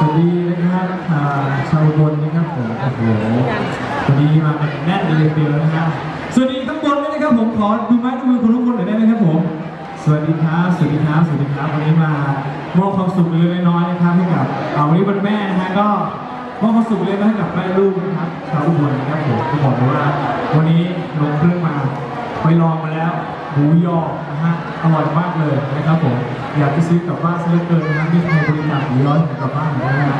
สวัสดีนะครับอ่าชาวอุบนนะครับผมโอ้โหวันนี้มากันแน่นเลยทีเดียวนะครับสวัสดีทั้งบนด้วยนะครับผมขอดูไม้ดูมือคุณทุกคนหน่อยได้ไหมครับผมสวัสดีครับสวัสดีครับสวัสดีครับวันนี้มามอบความสุขเล็กๆน้อยๆนะครับให้กับอ่าวันนี้วันแม่นะฮะก็มอบความสุขเล็กๆให้กับแม่ลูกนะครับชาวอุบลนะครับผมก็บอกเลยว่าวันนี้ลงเครื่องมา ไปลองมาแล้วหมูยอนะฮะอร่อยมากเลยนะครับผมอยากจะซื้อกลับบ้านซะเหลือเกินนะที่ใครบริจาคหมูยอกลับบ้านนะฮะ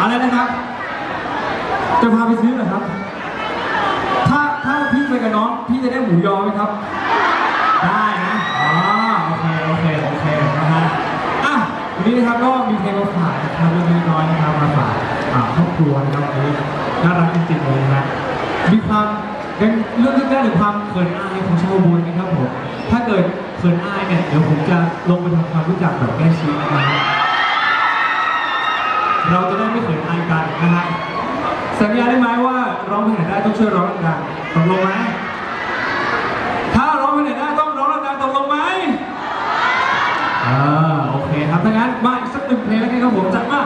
อะไรนะครับ จะพาไปซื้อเหรอครับ ถ้าถ้าพี่ไปกับน้องพี่จะได้หมูยอไหมครับ ได้นะอ๋อโอเคโอเคโอเคนะฮะอะวันนี้นะครับก็มีเพลงมาฝากนะครับเล็กน้อยนะครับมาฝากอ่าครอบครัวนะครับวันนี้น่ารักจริงๆเลยนะมีความ ยังเรื่องแรกๆถึงความเขินอายของชาวบุญนะครับผม ถ้าเกิดเขินอายเนี่ยเดี๋ยวผมจะลงไปทำความรู้จักแบบใกล้ชิดนะฮะเราจะได้ไม่เขินอายกันนะฮะสัญญาได้ไหมว่าร้องเพลงไหนได้ต้องช่วยร้องดังๆตกลงไหมถ้าร้องเพลงไหนได้ต้องร้องดังๆตกลงไหมอ่าโอเคครับถ้างั้นมาอีกสักหนึ่งเพลงแล้วกันครับผมจัดมา